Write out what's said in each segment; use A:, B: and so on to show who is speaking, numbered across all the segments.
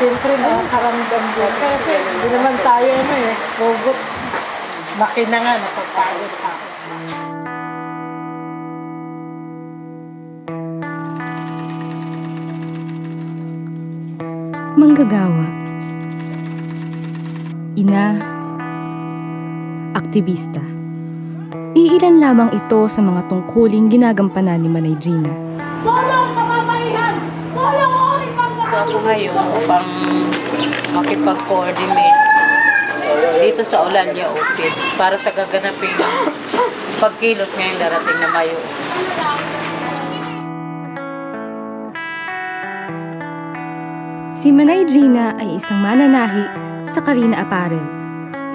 A: Siyempre, nakakaramdam din. Kasi hindi naman tayo ano eh, robot. Makina nga, napapagod ako.
B: Manggagawa Ina Aktivista Iilan lamang ito sa mga tungkuling ginagampanan ni Manay Gina.
C: Ito ako ngayon upang makipag-coordinate dito sa Olalia office para sa gaganapin pagkilos ngayong darating na Mayo.
B: Si Manay Gina ay isang mananahi sa Karina Apparel,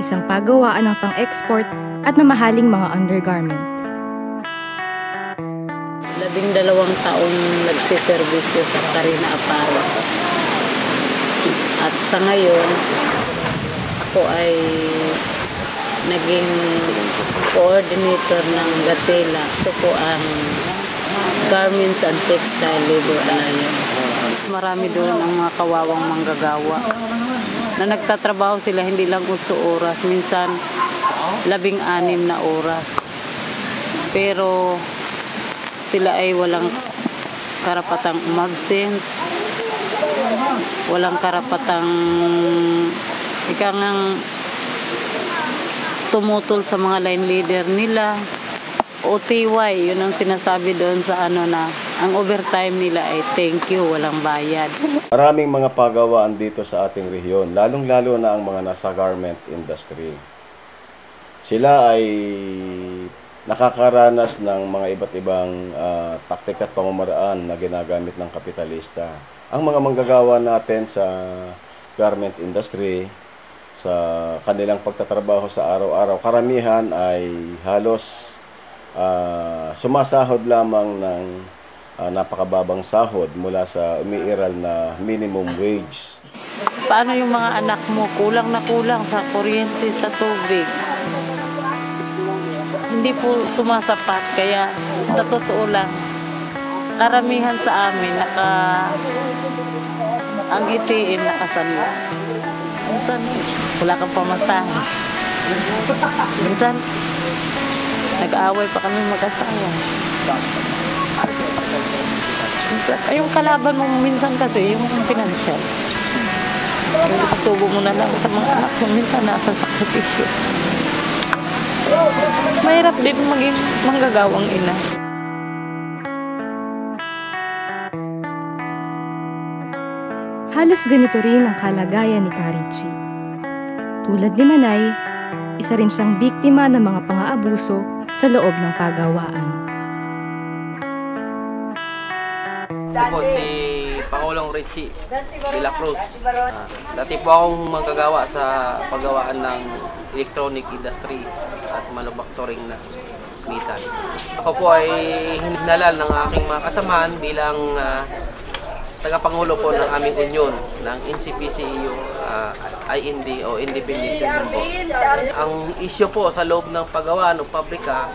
B: isang pagawaan ng pang-export at mamahaling mga undergarment.
C: Labing dalawang taon nagsiservisyo sa Karina Apparel. At sa ngayon, ako ay naging coordinator ng Gatela. Ito po ang Garments and Textile Labor Alliance. Marami doon ang mga kawawang manggagawa na nagtatrabaho sila hindi lang 8 oras, minsan labing anim na oras. Pero sila ay walang karapatang umabsent, walang karapatang ika ngang tumutol sa mga line leader nila. OTY, yun ang sinasabi doon sa ano na ang overtime nila ay thank you, walang bayad.
D: Maraming mga pagawaan dito sa ating rehiyon, lalong-lalo na ang mga nasa garment industry. Sila ay nakakaranas ng mga iba't ibang uh, taktik at pamamaraan na ginagamit ng kapitalista. Ang mga manggagawa natin sa garment industry, sa kanilang pagtatrabaho sa araw-araw, karamihan ay halos uh, sumasahod lamang ng uh, napakababang sahod mula sa umiiral na minimum wage.
C: Paano yung mga anak mo? Kulang na kulang sa kuryente, sa tubig. Hindi po sumasapat. Kaya sa totoo lang, karamihan sa amin naka ang itiin nakasanla. Minsan, wala kang pamasahe. Minsan, nag-aaway pa kami mag-asawa. Yung kalaban mo minsan kasi, yung financial. Yung isusubo mo na lang sa mga anak mo, minsan nasa sakripisyo. Mahirap din maging manggagawang ina.
B: Halos ganito rin ang kalagayan ni Karichi. Tulad ni Manay, isa rin siyang biktima ng mga pang-aabuso sa loob ng pagawaan.
E: Si Pangulong Richie de la Cruz. Ah, dati po akong manggagawa sa paggawaan ng electronic industry at manufacturing na metal. Ako po ay hinalal ng aking mga kasamahan bilang ah, tagapangulo po ng aming union ng NCPCU uh, IND o Independent Union po. Ang issue po sa loob ng paggawa ng pabrika,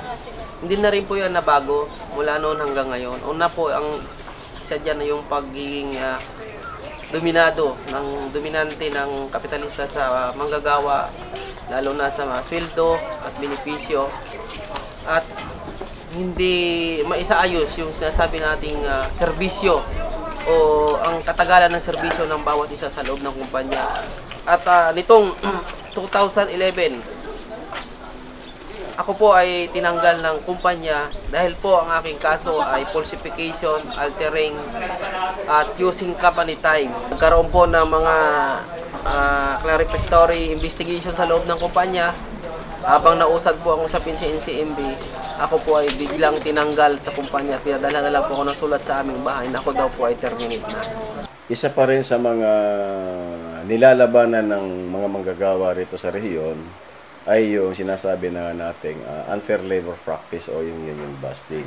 E: hindi na rin po yan nabago mula noon hanggang ngayon. Una po, ang isa dyan yung pagiging uh, dominado ng dominante ng kapitalista sa manggagawa, lalo na sa mga sweldo at benepisyo. At hindi maisaayos yung sinasabi nating uh, serbisyo o ang katagalan ng serbisyo ng bawat isa sa loob ng kumpanya. At uh, nitong 2011, ako po ay tinanggal ng kumpanya dahil po ang aking kaso ay falsification, altering, at using company time. Nagkaroon po ng mga uh, clarificatory investigation sa loob ng kumpanya habang nausad po ang usapin sa NCMB, ako po ay biglang tinanggal sa kumpanya. Pinadala na lang po ako ng sulat sa aming bahay na ako daw po ay terminate na.
D: Isa pa rin sa mga nilalabanan ng mga manggagawa rito sa rehiyon ay yung sinasabi na nating uh, unfair labor practice o yung union busting.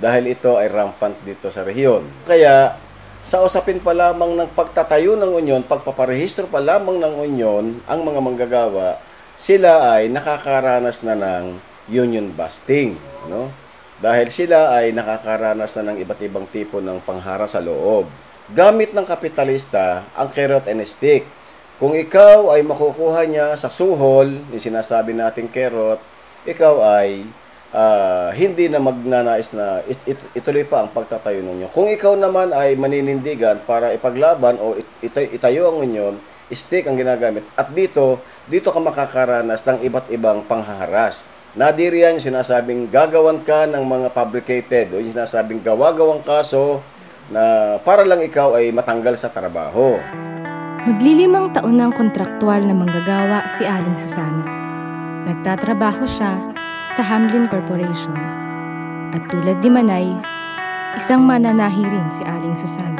D: Dahil ito ay rampant dito sa rehiyon. Kaya sa usapin pa lamang ng pagtatayo ng union, pagpaparehistro pa lamang ng union, ang mga manggagawa sila ay nakakaranas na ng union busting, no? Dahil sila ay nakakaranas na ng iba't ibang tipo ng panghara sa loob. gamit ng kapitalista ang carrot and stick. Kung ikaw ay makukuha niya sa suhol, yung sinasabi nating carrot, ikaw ay ah, hindi na magnanais na it- it- ituloy pa ang pagtatayo ninyo. Kung ikaw naman ay maninindigan para ipaglaban o it- ita- itayo ang union, stick ang ginagamit. At dito, dito ka makakaranas ng iba't ibang panghaharas. Nadiriyan yung sinasabing gagawan ka ng mga fabricated o yung sinasabing gawa-gawang kaso na para lang ikaw ay matanggal sa trabaho.
B: Maglilimang taon ng kontraktual na manggagawa si Aling Susana. Nagtatrabaho siya sa Hamlin Corporation. At tulad ni Manay, isang mananahi rin si Aling Susana.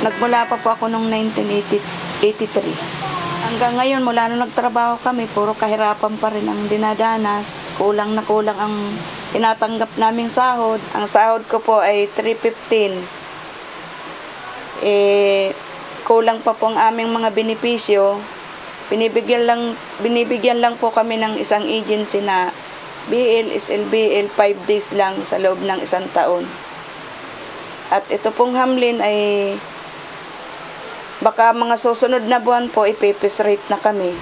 F: Nagmula pa po ako noong 1983. Hanggang ngayon, mula nung nagtrabaho kami, puro kahirapan pa rin ang dinadanas. Kulang na kulang ang tinatanggap naming sahod. Ang sahod ko po ay 315. Eh, kulang pa po ang aming mga benepisyo. Binibigyan lang, binibigyan lang po kami ng isang agency na BL, SLBL, 5 days lang sa loob ng isang taon. At ito pong Hamlin ay baka mga susunod na buwan po ipipis rate na kami.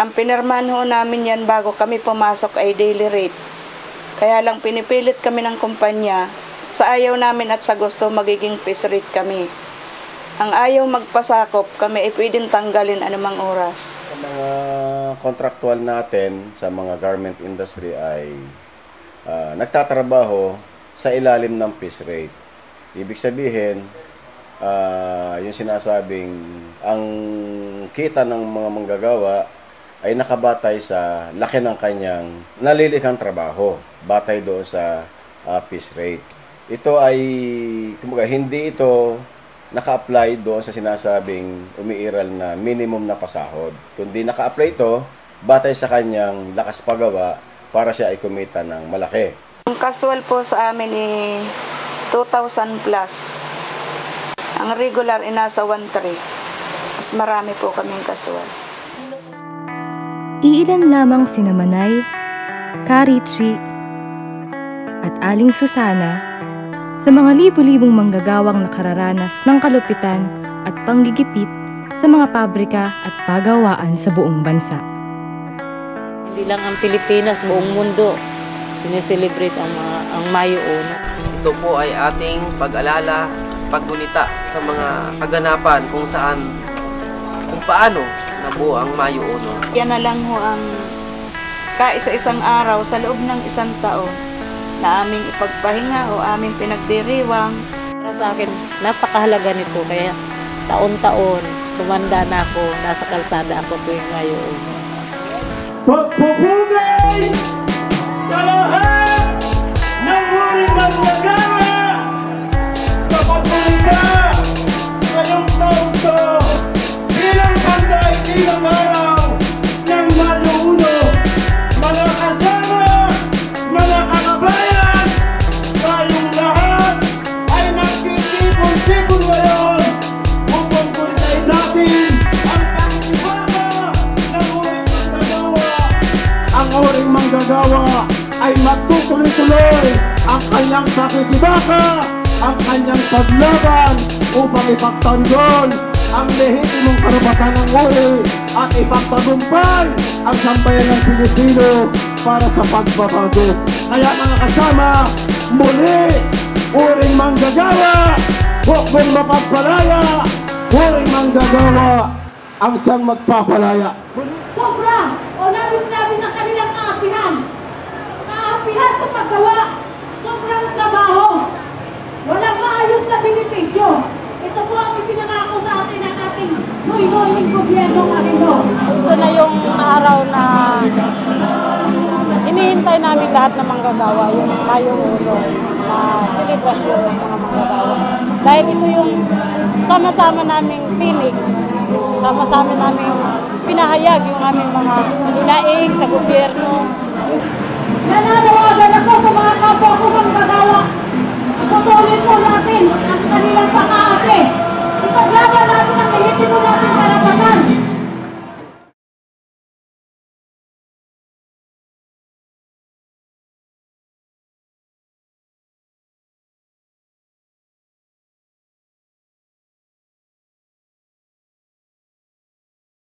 F: Ang pinirmahan ho namin yan bago kami pumasok ay daily rate. Kaya lang pinipilit kami ng kumpanya sa ayaw namin at sa gusto magiging piece rate kami. Ang ayaw magpasakop, kami ay pwedeng tanggalin anumang oras.
D: Sa mga kontraktual natin sa mga garment industry ay ah, nagtatrabaho sa ilalim ng piece rate. Ibig sabihin, ah, yung sinasabing ang kita ng mga manggagawa ay nakabatay sa laki ng kanyang nalilikang trabaho batay doon sa ah, piece rate. Ito ay kumbaga hindi ito naka-apply doon sa sinasabing umiiral na minimum na pasahod. Kundi naka-apply ito batay sa kanyang lakas pagawa para siya ay kumita ng malaki.
F: Ang casual po sa amin ay 2,000 plus. Ang regular ay nasa 1,300. Mas marami po kaming casual.
B: Iilan lamang sina Manay, Karichi, at Aling Susana sa mga libu-libong manggagawang nakararanas ng kalupitan at panggigipit sa mga pabrika at pagawaan sa buong bansa.
C: Hindi lang ang Pilipinas, buong mundo. Sineselebrate ang, ang Mayo Uno.
E: Ito po ay ating pag-alala, paggunita sa mga kaganapan kung saan, kung paano nabuo ang Mayo Uno.
F: Yan na lang ho ang kaisa-isang araw sa loob ng isang taon na aming ipagpahinga o aming pinagdiriwang.
C: Para sa akin, napakahalaga nito. Kaya taon-taon, tumanda na ako, nasa kalsada ako tuwing Uno.
G: Pagpupugay kanyang pakikibaka, ang kanyang paglaban upang ipagtanggol ang lehitimong karapatan ng uri at ipagtagumpay ang sambayan ng Pilipino para sa pagbabago. Kaya mga kasama, muli, uring manggagawa, huwag mong mapagpalaya, uring manggagawa, ang siyang magpapalaya.
H: Sobra
A: lahat ng manggagawa, yung Mayo Uno na selebrasyon ng mga manggagawa. Dahil ito yung sama-sama naming tinig, sama-sama naming pinahayag yung aming mga hinaing sa gobyerno.
H: Nananawagan ako sa mga kapwa ko manggagawa. Putulin po natin ang kanilang pang